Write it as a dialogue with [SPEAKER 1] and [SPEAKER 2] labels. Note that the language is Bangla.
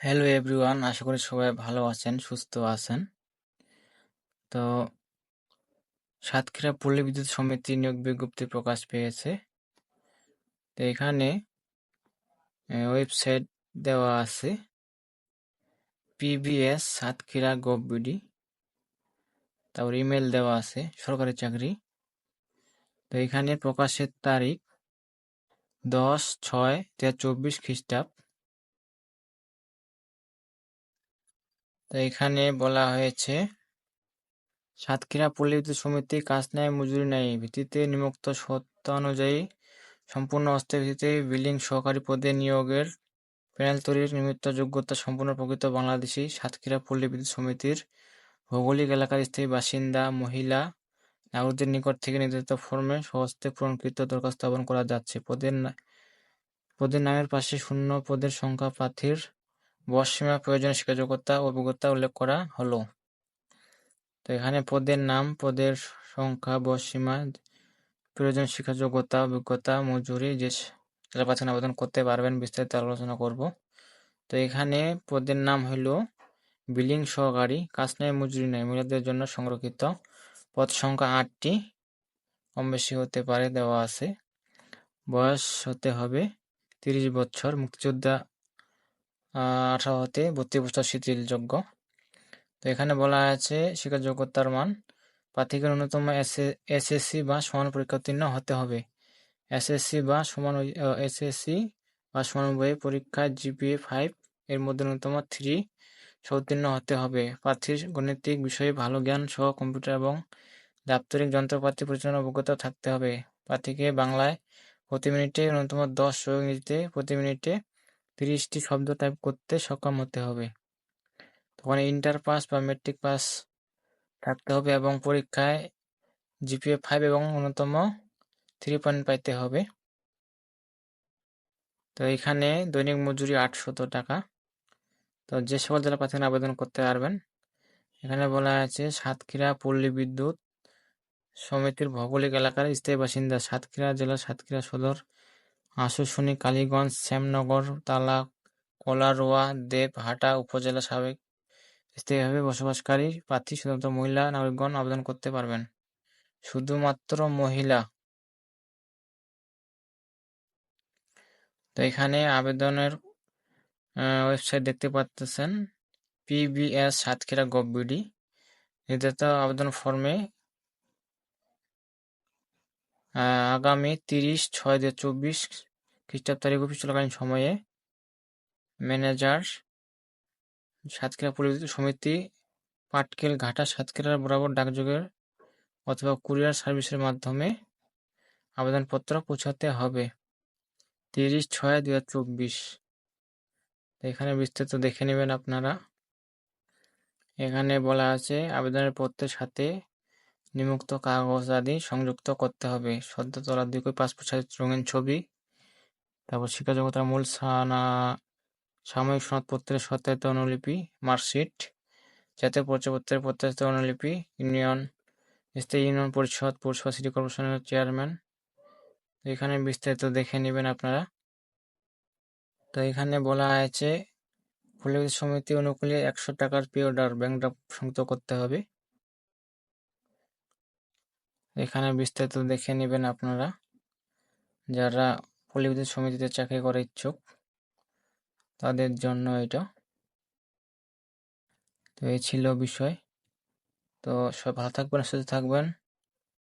[SPEAKER 1] হ্যালো এভরিওয়ান আশা করি সবাই ভালো আছেন, সুস্থ আছেন। তো সাতক্ষীরা পল্লী বিদ্যুৎ সমিতি নিয়োগ বিজ্ঞপ্তি প্রকাশ পেয়েছে। তো এখানে ওয়েবসাইট দেওয়া আছে। পিবিএস সাতক্ষীরা গভবিডি তারপর ইমেল দেওয়া আছে, সরকারি চাকরি। তো এখানে প্রকাশের তারিখ দশ ছয় দু চব্বিশ খ্রিস্টাব্দ। তো এখানে বলা হয়েছে, সাতক্ষীরা পল্লী বিদ্যুৎ সমিতি কাজ নেয় মজুরি নেয় ভিত্তিতে নিমুক্ত অনুযায়ী সম্পূর্ণ অস্থায়ী ভিত্তিতে বিলিং সহকারী পদে নিয়োগের প্যানেল তৈরির নিমিত্ত যোগ্যতা সম্পূর্ণ প্রকৃত বাংলাদেশি সাতক্ষীরা পল্লী বিদ্যুৎ সমিতির ভৌগোলিক এলাকার স্থায়ী বাসিন্দা, মহিলা, নাগরিকদের নিকট থেকে নির্ধারিত ফর্মে সহস্তে পূরণকৃত দরখাস্ত আহ্বান করা যাচ্ছে। পদের পদের নামের পাশে শূন্য পদের সংখ্যা প্রার্থীর বয়সসীমা প্রয়োজনীয় শিক্ষাযোগ্যতা, অভিজ্ঞতা উল্লেখ করা হলো। তো এখানে পদের নাম, পদের সংখ্যা বয়সসীমা প্রয়োজনীয় শিক্ষাযোগ্যতা, অভিজ্ঞতা, মজুরি, যে জেলা প্রার্থী আবেদন করতে পারবেন, বিস্তারিত আলোচনা করব। তো এখানে পদের নাম হলো বিলিং সহকারী, কাজ নেয় মজুরি নেয় মহিলাদের জন্য সংরক্ষিত। পদ সংখ্যা আটটি, কম বেশি হতে পারে দেওয়া আছে। বয়স হতে হবে তিরিশ বছর, মুক্তিযোদ্ধা আঠারো হতে বত্রিশ বছর শিথিলযোগ্য। তো এখানে বলা আছে শিক্ষা যোগ্যতার মান প্রার্থীকে ন্যূনতম এসএসসি বা সমান পরীক্ষা উত্তীর্ণ হতে হবে। এসএসসি বা সমান এসএসসি বা সমান বই পরীক্ষায় জিপিএ ফাইভ এর মধ্যে ন্যূনতম থ্রি সৌতীর্ণ হতে হবে। প্রার্থীর গণিতিক বিষয়ে ভালো জ্ঞান সহ কম্পিউটার এবং দাপ্তরিক যন্ত্রপাতি পরিচালনার অভিজ্ঞতা থাকতে হবে। প্রার্থীকে বাংলায় প্রতি মিনিটে ন্যূনতম দশ ও ইংরেজিতে প্রতি মিনিটে তিরিশটি শব্দ টাইপ করতে সক্ষম হতে হবে। তখন ইন্টার পাস বা মেট্রিক পাস থাকতে হবে এবং পরীক্ষায় জিপিএ ফাইভ এবং ন্যূনতম থ্রি পয়েন্ট পাইতে হবে। তো এখানে দৈনিক মজুরি আটশত টাকা। তো যে সকল জেলা প্রার্থীরা আবেদন করতে পারবেন, এখানে বলা আছে সাতক্ষীরা, পল্লী বিদ্যুৎ সমিতির ভৌগোলিক এলাকার স্থায়ী বাসিন্দা, সাতক্ষীরা জেলার সাতক্ষীরা সদর আশুশুনি কালীগঞ্জ শ্যামনগর তালা কলারোয়া, দেবহাটা উপজেলা সাবেক স্থায়ীভাবে বসবাসকারী প্রার্থী শুধুমাত্র মহিলা নাগরিকগণ আবেদন করতে পারবেন। শুধুমাত্র মহিলা। তো এখানে আবেদনের ওয়েবসাইট দেখতে পাচ্ছেন পিবিএস সাতক্ষীরা গভবিডি নির্ধারিত আবেদন ফর্মে আগামী তিরিশ ছয় দু চব্বিশ খ্রিস্টাব্দ তারিখ অফিস চলাকালীন সময়ে ম্যানেজার সাতক্ষীরা পুলিশ সমিতি পাটকেল ঘাটা সাতক্ষীরার বরাবর ডাকযোগের অথবা কুরিয়ার সার্ভিসের মাধ্যমে আবেদনপত্র পৌঁছাতে হবে। তিরিশ ছয় দু হাজার চব্বিশ এখানে বিস্তারিত দেখে নেবেন আপনারা। এখানে বলা আছে আবেদনের পত্রের সাথে নিমুক্ত কাগজ আদি সংযুক্ত করতে হবে। সদ্য তোলা দুই পাসপোর্ট সাইজ, রঙিন ছবি তারপর শিক্ষাযোগ্যতার মূল সানা, সাময়িক সনদপত্রের সত্যায়িত অনুলিপি, মার্কশিট, জাতীয় পরিচয়পত্রের প্রত্যাশিত অনুলিপি, ইউনিয়ন, স্থায়ী ইউনিয়ন পরিষদ, পৌরসভা, সিটি কর্পোরেশনের চেয়ারম্যান। এখানে বিস্তারিত দেখে নেবেন আপনারা। তো এখানে বলা হয়েছে ফুলবিদ্যুৎ সমিতি অনুকূলে একশো টাকার পে অর্ডার ব্যাংক সংযুক্ত করতে হবে। এখানে বিস্তারিত দেখে নেবেন আপনারা। যারা পল্লী সমিতিতে চাকরি করার ইচ্ছুক, তাদের জন্য এটা। তো এই ছিল বিষয়। তো সব ভালো থাকবেন, সুস্থ থাকবেন।